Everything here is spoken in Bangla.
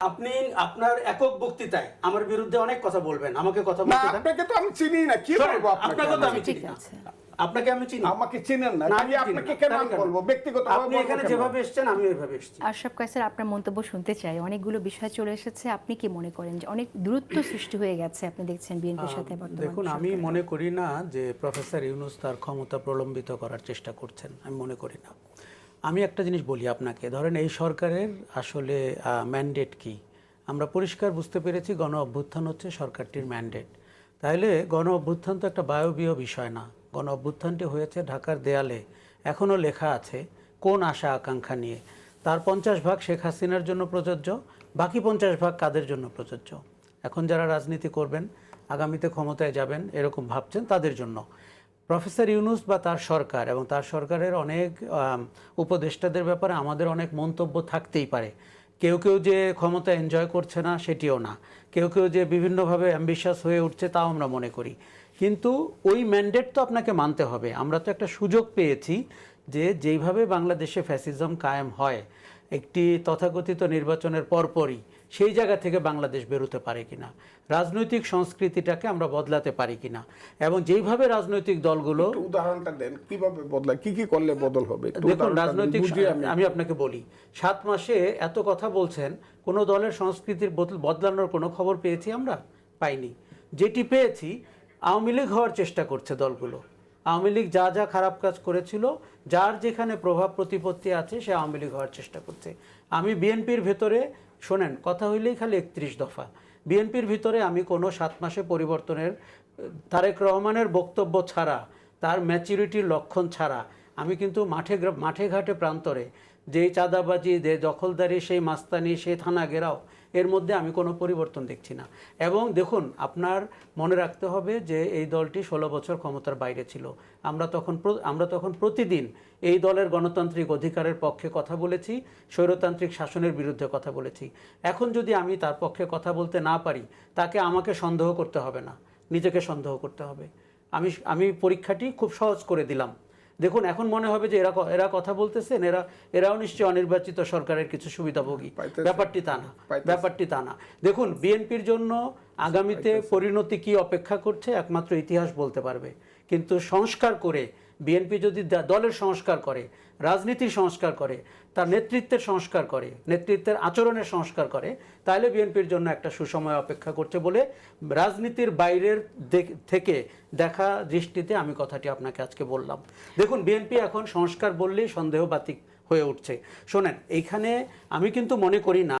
আপনি আপনার একক বক্তৃতায় আমার বিরুদ্ধে অনেক কথা বলবেন আমাকে কথা বলতে দেন আপনাকে তো আমি চিনি না কি বলব আপনাকে আপনাকে তো আমি? চিনি। আপনাকে আমি চিনি আমাকে চিনেন না আমি আমি আপনাকে কেন আমি বলব? ব্যক্তিগত আপনি এখানে যেভাবে এসেছেন আমি ওইভাবে এসেছি। আশরাফ কায়সার আপনার মন্তব্য শুনতে চাই। অনেকগুলো বিষয় চলে এসেছে আপনি কি মনে করেন যে অনেক দূরত্ব সৃষ্টি হয়ে গেছে আপনি দেখছেন বিএনপির সাথে বর্তমান দেখুন আমি মনে করি না যে প্রফেসর ইউনুস তার ক্ষমতা প্রলম্বিত করার চেষ্টা করছেন আমি মনে করি না। আমি একটা জিনিস বলি আপনাকে। ধরেন এই সরকারের আসলে ম্যান্ডেট কি? আমরা পরিষ্কার বুঝতে পেরেছি গণ অভ্যুত্থান হচ্ছে সরকারটির ম্যান্ডেট তাইলে গণ অভ্যুত্থান তো একটা বায়বীয় বিষয় না। গণ অভ্যুত্থানটি হয়েছে ঢাকার দেয়ালে। এখনও লেখা আছে, কোন আশা আকাঙ্ক্ষা নিয়ে। তার পঞ্চাশ ভাগ শেখ হাসিনার জন্য প্রযোজ্য, বাকি পঞ্চাশ ভাগ কাদের জন্য প্রযোজ্য? এখন যারা রাজনীতি করবেন, আগামীতে ক্ষমতায় যাবেন, এরকম ভাবছেন তাদের জন্য। প্রফেসর ইউনুস বা তার সরকার এবং তার সরকারের অনেক উপদেষ্টাদের ব্যাপারে আমাদের অনেক মন্তব্য থাকতেই পারে। কেউ কেউ যে ক্ষমতা এনজয় করছে না, সেটিও না। কেউ কেউ যে বিভিন্নভাবে অ্যাম্বিশাস হয়ে উঠছে, তাও আমরা মনে করি। কিন্তু ওই ম্যান্ডেট তো আপনাকে মানতে হবে। আমরা তো একটা সুযোগ পেয়েছি যে যেইভাবে বাংলাদেশে ফ্যাসিজম কায়েম হয় একটি তথাকথিত নির্বাচনের পরপরই সেই জায়গা থেকে বাংলাদেশ বেরোতে পারে কিনা রাজনৈতিক সংস্কৃতিটাকে আমরা বদলাতে পারি কিনা এবং যেইভাবে রাজনৈতিক দলগুলো উদাহরণটা দেন কীভাবে বদলায় কি কি করলে বদল হবে? দেখুন রাজনৈতিক আমি আমি আপনাকে বলি সাত মাসে এত কথা বলছেন কোনো দলের সংস্কৃতির বদল- বদলানোর কোনো খবর পেয়েছি আমরা? পাইনি। যেটি পেয়েছি আওয়ামী লীগ হওয়ার চেষ্টা করছে দলগুলো। আওয়ামী লীগ যা যা খারাপ কাজ করেছিল, যার যেখানে প্রভাব প্রতিপত্তি আছে, সে আওয়ামী লীগ হওয়ার চেষ্টা করছে। আমি বিএনপির ভেতরে, শোনেন, কথা হইলেই খালি একত্রিশ দফা। বিএনপির ভিতরে আমি কোনো সাত মাসে পরিবর্তনের, তারেক রহমানের বক্তব্য ছাড়া, তার ম্যাচুরিটির লক্ষণ ছাড়া, আমি কিন্তু মাঠে মাঠে ঘাটে প্রান্তরে যেই চাঁদাবাজি, যে দখলদারি, সেই মাস্তানি সেই থানা ঘেরাও, এর মধ্যে আমি কোনো পরিবর্তন দেখছি না। এবং দেখুন, আপনার মনে রাখতে হবে যে এই দলটি ষোলো বছর ক্ষমতার বাইরে ছিল। আমরা তখন আমরা তখন প্রতিদিন এই দলের গণতান্ত্রিক অধিকারের পক্ষে কথা বলেছি, স্বৈরতান্ত্রিক শাসনের বিরুদ্ধে কথা বলেছি। এখন যদি আমি তার পক্ষে কথা বলতে না পারি, তাকে আমাকে সন্দেহ করতে হবে না। নিজেকে সন্দেহ করতে হবে। আমি আমি পরীক্ষাটি খুব সহজ করে দিলাম। দেখুন এখন মনে হবে যে এরা এরা কথা বলতেছেন এরা এরাও নিশ্চয়ই অনির্বাচিত সরকারের কিছু সুবিধাভোগী। ভোগী ব্যাপারটি তা না ব্যাপারটি তা না। দেখুন বিএনপির জন্য আগামীতে পরিণতি কি অপেক্ষা করছে একমাত্র ইতিহাস বলতে পারবে। কিন্তু সংস্কার করে বিএনপি যদি দলের সংস্কার করে, রাজনীতির সংস্কার করে, তার নেতৃত্বের সংস্কার করে, নেতৃত্বের আচরণের সংস্কার করে, তাহলে বিএনপির জন্য একটা সুসময় অপেক্ষা করছে বলে রাজনীতির বাইরের থেকে দেখা দৃষ্টিতে আমি কথাটি আপনাকে আজকে বললাম। দেখুন, বিএনপি এখন সংস্কার বললেই সন্দেহবাতিক হয়ে উঠছে। শোনেন এইখানে আমি কিন্তু মনে করি না